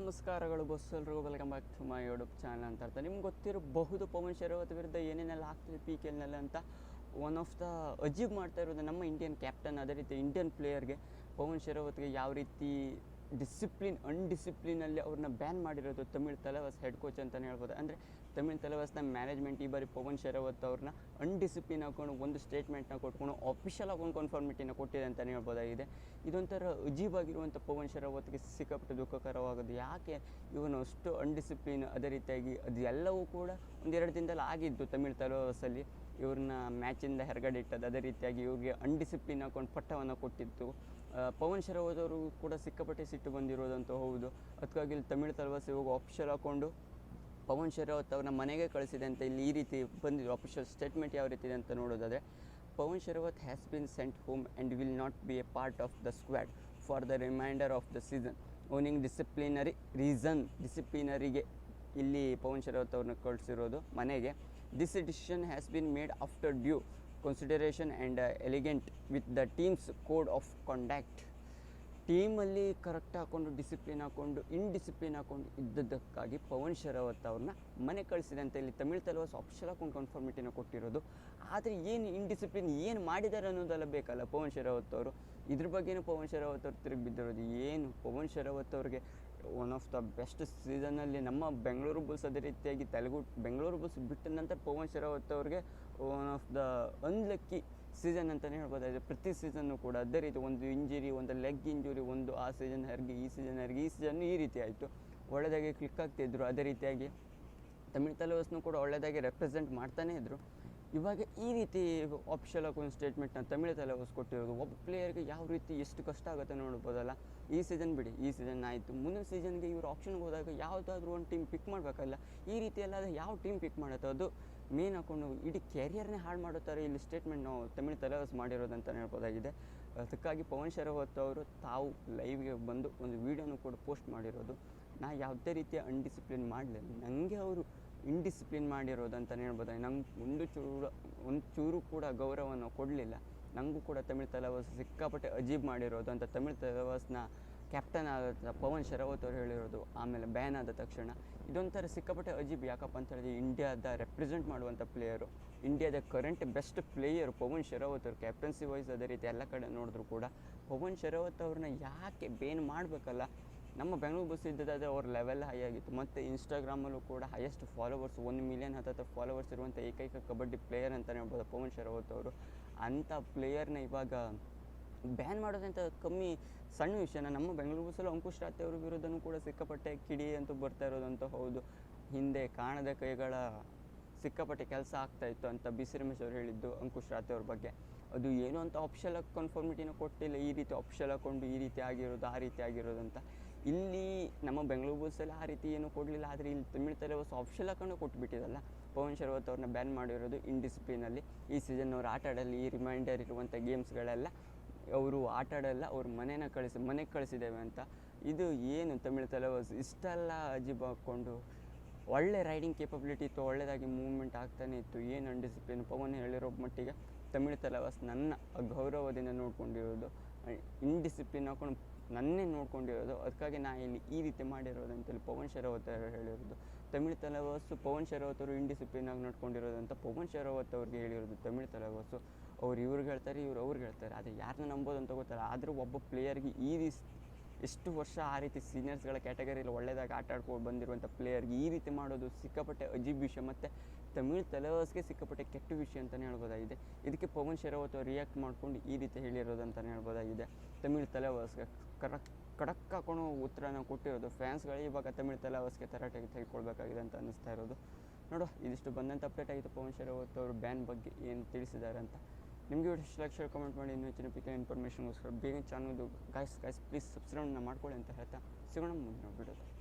ನಮಸ್ಕಾರಗಳು bus welcome back to my YouTube channel ಅಂತ ಅರ್ಥ. ನಿಮ್ಗೆ ಗೊತ್ತಿರಬಹುದು ಪವನ್ ಶರಾವತ್ ವಿರುದ್ಧ ಏನೇನೆಲ್ಲ ಆಗ್ತಿದೆ ಪಿ ಕೆ ಎಲ್ನಲ್ಲಿ ಅಂತ. ಒನ್ ಆಫ್ ದ ಅಜೀಬ್ ಮಾಡ್ತಾ ಇರೋದು ನಮ್ಮ ಇಂಡಿಯನ್ ಕ್ಯಾಪ್ಟನ್ ಅದೇ ರೀತಿ ಇಂಡಿಯನ್ ಪ್ಲೇಯರ್ಗೆ ಪವನ್ ಶರಾವತ್ಗೆ ಯಾವ ರೀತಿ ಡಿಸಿಪ್ಲಿನ್ ಅನ್ಡಿಸಿಪ್ಲಿನಲ್ಲಿ ಅವ್ರನ್ನ ಬ್ಯಾನ್ ಮಾಡಿರೋದು ತಮಿಳ್ ತಲವಾಸ್ ಹೆಡ್ ಕೋಚ್ ಅಂತಲೇ ಹೇಳ್ಬೋದು. ಅಂದರೆ ತಮಿಳ್ ತಲವಾಸ್ನ ಮ್ಯಾನೇಜ್ಮೆಂಟ್ ಈ ಬಾರಿ ಪವನ್ ಶರಾವತ್ ಅವ್ರನ್ನ ಅನ್ಡಿಸಿಪ್ಲಿನ್ ಹಾಕೊಂಡು ಒಂದು ಸ್ಟೇಟ್ಮೆಂಟ್ನ ಕೊಟ್ಕೊಂಡು ಅಫಿಷಿಯಲ್ ಆಗಿ ಒಂದು ಕನ್ಫರ್ಮಿಟಿನ ಕೊಟ್ಟಿದೆ ಅಂತಲೇ ಹೇಳ್ಬೋದಾಗಿದೆ. ಇದೊಂಥರ ಅಜೀಬಾಗಿರುವಂಥ ಪವನ್ ಶರಾವತ್ಗೆ ಸಿಕ್ಕಾಪಟ್ಟೆ ದುಃಖಕರವಾಗೋದು. ಯಾಕೆ? ಇವನು ಅಷ್ಟು ಅನ್ಡಿಸಿಪ್ಲಿನ್ ಅದೇ ರೀತಿಯಾಗಿ ಅದು ಎಲ್ಲವೂ ಕೂಡ ಒಂದೆರಡು ದಿನದಲ್ಲಿ ಆಗಿದ್ದು ತಮಿಳ್ ತಲವಾಸಲ್ಲಿ. ಇವ್ರನ್ನ ಮ್ಯಾಚಿಂದ ಹೊರಗಡೆ ಇಟ್ಟದ್ದು ಅದೇ ರೀತಿಯಾಗಿ ಇವ್ರಿಗೆ ಅನ್ಡಿಸಿಪ್ಲಿನ್ ಹಾಕೊಂಡು ಪಟ್ಟವನ್ನು ಕೊಟ್ಟಿತ್ತು. ಪವನ್ ಶರಾವತ್ ಅವರು ಕೂಡ ಸಿಕ್ಕಾಪಟ್ಟೆ ಸಿಟ್ಟು ಬಂದಿರೋದಂತೂ ಹೌದು. ಅದಕ್ಕಾಗಿ ಇಲ್ಲಿ ತಮಿಳು ತಲವಾಸ ಇವಾಗ ಆಫಿಷಿಯಲ್ ಹಾಕೊಂಡು ಪವನ್ ಶರವತ್ ಅವ್ರನ್ನ ಮನೆಗೆ ಕಳಿಸಿದೆ ಅಂತ ಇಲ್ಲಿ ಈ ರೀತಿ ಬಂದಿದ್ರು ಅಫಿಷಿಯಲ್ ಸ್ಟೇಟ್ಮೆಂಟ್ ಯಾವ ರೀತಿ ಇದೆ ಅಂತ ನೋಡೋದಾದರೆ, Pawan Sehrawat has been sent home and will not be a part of the squad for the reminder of the season owing disciplinary reason ಡಿಸಿಪ್ಲಿನರಿಗೆ ಇಲ್ಲಿ ಪವನ್ ಶರವತ್ ಅವ್ರನ್ನ ಕಳಿಸಿರೋದು ಮನೆಗೆ. This decision has been made after due consideration and elegant with the team's code of conduct ಟೀಮಲ್ಲಿ correct ಹಾಕ್ಕೊಂಡು discipline ಹಾಕ್ಕೊಂಡು ಇನ್ಡಿಸಿಪ್ಲಿನ್ ಹಾಕ್ಕೊಂಡು ಇದ್ದದ್ದಕ್ಕಾಗಿ ಪವನ್ ಶರಾವತ್ ಅವ್ರನ್ನ ಮನೆ ಕಳಿಸಿದೆ ಅಂತ ಇಲ್ಲಿ ತಮಿಳ್ ತಲವಾಸ್ ಆಫಿಷಿಯಲ್ ಹಾಕೊಂಡು ಕನ್ಫರ್ಮಿಟಿನ ಕೊಟ್ಟಿರೋದು. ಆದರೆ ಏನು ಇನ್ಡಿಸಿಪ್ಲಿನ್ ಏನು ಮಾಡಿದ್ದಾರೆ ಅನ್ನೋದೆಲ್ಲ ಬೇಕಲ್ಲ ಪವನ್ ಶರಾವತ್ ಅವರು? ಇದ್ರ ಬಗ್ಗೆನೂ ಪವನ್ ಶರಾವತ್ ಅವ್ರು ತಿರುಗಿ ಬಿದ್ದಿರೋದು. ಏನು? ಪವನ್ ಶರಾವತ್ ಅವ್ರಿಗೆ ಒನ್ ಆಫ್ ದ ಬೆಸ್ಟ್ ಸೀಸನಲ್ಲಿ ನಮ್ಮ ಬೆಂಗಳೂರು ಬುಲ್ಸ್ ಅದೇ ರೀತಿಯಾಗಿ ತೆಲುಗು, ಬೆಂಗಳೂರು ಬುಲ್ಸ್ ಬಿಟ್ಟ ನಂತರ ಪವನ್ ಶರಾವತ್ ಅವ್ರಿಗೆ one of the unlucky season ಅಂತಲೇ ಹೇಳ್ಬೋದಾಗಿದೆ. ಪ್ರತಿ ಸೀಸನ್ನು ಕೂಡ ಅದೇ ರೀತಿ ಒಂದು ಇಂಜುರಿ ಒಂದು ಲೆಗ್ ಇಂಜುರಿ ಒಂದು ಆ ಸೀಸನ್ ಹರಿಗೆ, ಈ ಸೀಸನ್ ಹರಿಗೆ, ಈ ಸೀಸನ್ನು ಈ ರೀತಿ ಆಯಿತು. ಒಳ್ಳೆಯದಾಗಿ ಕ್ಲಿಕ್ ಆಗ್ತಿದ್ರು ಅದೇ ರೀತಿಯಾಗಿ ತಮಿಳ್ ತಲವಾಸ್ನು ಕೂಡ ಒಳ್ಳೆಯದಾಗಿ ರೆಪ್ರೆಸೆಂಟ್ ಮಾಡ್ತಾನೇ ಇದ್ದರು ಇವಾಗ ಈ ರೀತಿ ಆಫಿಷಿಯಲ್ ಆಗಿ ಒಂದು ಸ್ಟೇಟ್ಮೆಂಟ್ನ ತಮಿಳು ತಲೆ ಕೊಟ್ಟಿರೋದು, ಒಬ್ಬ ಪ್ಲೇಯರ್ಗೆ ಯಾವ ರೀತಿ ಎಷ್ಟು ಕಷ್ಟ ಆಗುತ್ತೆ ನೋಡ್ಬೋದಲ್ಲ? ಈ ಸೀಸನ್ ಬಿಡಿ, ಈ ಸೀಸನ್ ಆಯಿತು. ಮುಂದಿನ ಸೀಸನ್ಗೆ ಇವರು ಆಪ್ಷನ್ಗೆ ಹೋದಾಗ ಯಾವುದಾದ್ರೂ ಒಂದು ಟೀಮ್ ಪಿಕ್ ಮಾಡಬೇಕಲ್ಲ, ಈ ರೀತಿ ಎಲ್ಲ ಯಾವ ಟೀಮ್ ಪಿಕ್ ಮಾಡುತ್ತೆ? ಅದು ಮೇನ್ ಹಾಕೊಂಡು ಇಡೀ ಕೆರಿಯರ್ನೇ ಹಾಳು ಮಾಡುತ್ತಾರೆ ಇಲ್ಲಿ ಸ್ಟೇಟ್ಮೆಂಟ್ ನಾವು ತಮಿಳ್ ಮಾಡಿರೋದು ಮಾಡಿರೋದಂತ ಹೇಳ್ಬೋದಾಗಿದೆ. ಅದಕ್ಕಾಗಿ ಪವನ್ ಶರವತ್ ಅವರು ತಾವು ಲೈವ್ಗೆ ಬಂದು ಒಂದು ವೀಡಿಯೋನು ಕೂಡ ಪೋಸ್ಟ್ ಮಾಡಿರೋದು. ನಾ ಯಾವುದೇ ರೀತಿಯ ಅನ್ಡಿಸಿಪ್ಲಿನ್ ಮಾಡಲಿಲ್ಲ. ನನಗೆ ಅವರು ಇಂಡಿಸಿಪ್ಲಿನ್ ಮಾಡಿರೋದು ಅಂತಲೇ ಹೇಳ್ಬೋದು. ನಂಗೆ ಒಂದು ಚೂರು ಒಂದು ಚೂರು ಕೂಡ ಗೌರವವನ್ನು ಕೊಡಲಿಲ್ಲ. ನನಗೂ ಕೂಡ ತಮಿಳ್ ತಲವಾಸ್ ಸಿಕ್ಕಾಪಟ್ಟೆ ಅಜೀಬ್ ಮಾಡಿರೋದು ಅಂತ ತಮಿಳ್ ತಲವಾಸ್ನ ಕ್ಯಾಪ್ಟನ್ ಆದ ಪವನ್ ಶರಾವತ್ ಅವರು ಹೇಳಿರೋದು, ಆಮೇಲೆ ಬ್ಯಾನ್ ಆದ ತಕ್ಷಣ. ಇದೊಂಥರ ಸಿಕ್ಕಾಪಟ್ಟೆ ಅಜೀಬ್ ಯಾಕಪ್ಪ ಅಂತ ಹೇಳಿದ್ರೆ ಇಂಡಿಯಾದ ರೆಪ್ರೆಸೆಂಟ್ ಮಾಡುವಂಥ ಪ್ಲೇಯರು ಇಂಡಿಯಾದ current best player Pawan Sehrawat ಅವರು ಕ್ಯಾಪ್ಟನ್ಸಿ ವೈಸ್ ಅದೇ ರೀತಿ ಎಲ್ಲ ಕಡೆ ನೋಡಿದ್ರು ಕೂಡ. ಪವನ್ ಶರಾವತ್ ಅವ್ರನ್ನ ಯಾಕೆ ಬೇನ್ ಮಾಡಬೇಕಲ್ಲ? ನಮ್ಮ ಬೆಂಗಳೂರು ಬಸ್ ಇದ್ದದಾದರೆ ಅವ್ರ ಲೆವೆಲ್ ಹೈ ಆಗಿತ್ತು. ಮತ್ತು ಇನ್ಸ್ಟಾಗ್ರಾಮಲ್ಲೂ ಕೂಡ ಹೈಯೆಸ್ಟ್ ಫಾಲೋವರ್ಸ್ ಒಂದು ಮಿಲಿಯನ್ ಹತ್ತತ್ರ ಫಾಲೋವರ್ಸ್ ಇರುವಂಥ ಏಕೈಕ ಕಬಡ್ಡಿ ಪ್ಲೇಯರ್ ಅಂತಲೇ ಹೇಳ್ಬೋದು ಪವನ್ ಶರಾವತ್ ಅವರು. ಅಂಥ ಪ್ಲೇಯರ್ನ ಇವಾಗ ಬ್ಯಾನ್ ಮಾಡೋದಂತ ಕಮ್ಮಿ ಸಣ್ಣ ವಿಷಯನ ನಮ್ಮ ಬೆಂಗಳೂರು ಬಸ್ಸಲ್ಲಿ ಅಂಕುಶ್ ರಾತ್ರಿ ಅವ್ರ ವಿರುದ್ಧನೂ ಕೂಡ ಸಿಕ್ಕಾಪಟ್ಟೆ ಕಿಡಿ ಅಂತೂ ಬರ್ತಾ ಇರೋದಂತ ಹೌದು. ಹಿಂದೆ ಕಾಣದ ಕೈಗಳ ಸಿಕ್ಕಾಪಟ್ಟೆ ಕೆಲಸ ಆಗ್ತಾಯಿತ್ತು ಅಂತ ಬಿ ಸಿ ರಮೇಶ್ ಅವರು ಹೇಳಿದ್ದು ಅಂಕುಶ್ ರಾತ್ರಿ ಅವ್ರ ಬಗ್ಗೆ. ಅದು ಏನು ಅಂತ ಆಪ್ಷಲ್ ಕನ್ಫರ್ಮಿಟಿನೂ ಕೊಟ್ಟಿಲ್ಲ. ಈ ರೀತಿ ಆಪ್ಷಲ್ ಹಾಕೊಂಡು ಈ ರೀತಿ ಆಗಿರೋದು, ಆ ರೀತಿ ಆಗಿರೋದು ಅಂತ. ಇಲ್ಲಿ ನಮ್ಮ ಬೆಂಗಳೂರು ಬುಲ್ಸಲ್ಲಿ ಆ ರೀತಿ ಏನು ಕೊಡಲಿಲ್ಲ, ಆದರೆ ಇಲ್ಲಿ ತಮಿಳ್ ತಲೆವಾಸ ಆಪ್ಷಲ್ ಹಾಕೊಂಡು ಕೊಟ್ಬಿಟ್ಟಿದಲ್ಲ. ಪವನ್ ಶರವತ್ ಅವ್ರನ್ನ ಬ್ಯಾನ್ ಮಾಡಿರೋದು ಇನ್ಡಿಸಿಪ್ಲಿನಲ್ಲಿ ಈ ಸೀಸನ್ ಅವ್ರು ಆಟ ಆಡಲ್ಲಿ ಈ ರಿಮೈಂಡರ್ ಇರುವಂಥ ಗೇಮ್ಸ್ಗಳೆಲ್ಲ ಅವರು ಆಟ ಆಡಲ್ಲ, ಅವ್ರ ಮನೇನ ಕಳಿಸಿ, ಮನೆಗೆ ಕಳಿಸಿದ್ದೇವೆ ಅಂತ. ಇದು ಏನು ತಮಿಳ್ ತಲೆವಾಸ್ ಇಷ್ಟೆಲ್ಲ ಅಜೀಬ್ ಹಾಕ್ಕೊಂಡು ಒಳ್ಳೆ ರೈಡಿಂಗ್ ಕೇಪಬಿಲಿಟಿ ಇತ್ತು ಒಳ್ಳೆಯದಾಗಿ ಮೂವ್ಮೆಂಟ್ ಆಗ್ತಾನೆ ಇತ್ತು. ಏನು ಅನ್ಡಿಸಿಪ್ಲಿನ್ ಪವನ್ ಹೇಳಿರೋ ಮಟ್ಟಿಗೆ ತಮಿಳ್ ತಲವಾಸ್ ನನ್ನ ಗೌರವದಿಂದ ನೋಡ್ಕೊಂಡಿರೋದು. ಇನ್ಡಿಸಿಪ್ಲಿನ್ ಹಾಕೊಂಡು ನನ್ನೇ ನೋಡ್ಕೊಂಡಿರೋದು, ಅದಕ್ಕಾಗಿ ನಾ ಇಲ್ಲಿ ಈ ರೀತಿ ಮಾಡಿರೋದು ಅಂತೇಳಿ ಪವನ್ ಶರಾವತ್ ಅವರು ಹೇಳಿರೋದು. ತಮಿಳ್ ತಲವಾಸು ಪವನ್ ಶರಾವತ್ ಅವರು ಇನ್ಡಿಸಿಪ್ಲಿನ್ ಆಗಿ ನೋಡ್ಕೊಂಡಿರೋದು ಅಂತ ಪವನ್ ಶರಾವತ್ ಅವ್ರಿಗೆ ಹೇಳಿರೋದು ತಮಿಳ್ ತಲವಾಸು ಅವ್ರು ಇವ್ರಿಗೆ ಹೇಳ್ತಾರೆ, ಇವ್ರು ಅವ್ರಿಗೆ ಹೇಳ್ತಾರೆ. ಆದರೆ ಯಾರನ್ನ ನಂಬೋದು ಅಂತ ಗೊತ್ತಲ್ಲ, ಆದರೂ ಒಬ್ಬ ಪ್ಲೇಯರ್ಗೆ ಈ ರೀತಿ ಎಷ್ಟು ವರ್ಷ ಆ ರೀತಿ ಸೀನಿಯರ್ಸ್ಗಳ ಕ್ಯಾಟಗರಿಯಲ್ಲಿ ಒಳ್ಳೆಯದಾಗಿ ಆಟ ಆಡ್ಕೊಂಡು ಬಂದಿರುವಂಥ ಪ್ಲೇಯರ್ಗೆ ಈ ರೀತಿ ಮಾಡೋದು ಸಿಕ್ಕಾಪಟ್ಟೆ ಅಜೀಬ್ ವಿಷಯ ಮತ್ತು ತಮಿಳ್ ತಲೆವಾಸ್ಗೆ ಸಿಕ್ಕಾಪಟ್ಟೆ ಕೆಟ್ಟ ವಿಷಯ ಅಂತಲೇ ಹೇಳ್ಬೋದಾಗಿದೆ. ಇದಕ್ಕೆ ಪವನ್ ಶರಾವತ್ ಅವರು ರಿಯಾಕ್ಟ್ ಮಾಡ್ಕೊಂಡು ಈ ರೀತಿ ಹೇಳಿರೋದು ಅಂತಲೇ ಹೇಳ್ಬೋದಾಗಿದೆ. ತಮಿಳು ತಲೆವಾಸ್ಗೆ ಕರಕ್ ಕಡಕ್ ಹಾಕೊಂಡು ಉತ್ತರನ ಕೊಟ್ಟಿರೋದು ಫ್ಯಾನ್ಸ್ಗಳು ಇವಾಗ ತಮಿಳು ತಲೆವಾಸ್ಗೆ ತರಾಟೆಗೆ ತೆಗೆದುಕೊಳ್ಬೇಕಾಗಿದೆ ಅಂತ ಅನ್ನಿಸ್ತಾ ಇರೋದು. ನೋಡು, ಇದಿಷ್ಟು ಬಂದಂಥ ಅಪ್ಡೇಟ್ ಆಗಿತ್ತು ಪವನ್ ಶರಾವತ್ ಅವರು ಬ್ಯಾನ್ ಬಗ್ಗೆ ಏನು ತಿಳಿಸಿದ್ದಾರೆ ಅಂತ. ನಿಮಗೆ ಇಷ್ಟು ಲೈಕ್ ಲಕ್ಷ ಕಮೆಂಟ್ ಮಾಡಿ. ಇನ್ನೂ ಹೆಚ್ಚಿನ ಪಿಕ ಇನ್ಫಾರ್ಮೇಷನ್ಗೋಸ್ಕರ ಬೇಗ ಚಾನಲ್ದು ಗಾಯ್ಸ್ ಗಾಯ್ಸ್ ಪ್ಲೀಸ್ ಸಬ್ಸ್ಕ್ರೈಬ್ನ ಮಾಡ್ಕೊಳ್ಳಿ ಅಂತ ಹೇಳ್ತಾ. ಸಿಗೋಣ ಮುಂದಿನ ವಿಡಿಯೋದಲ್ಲಿ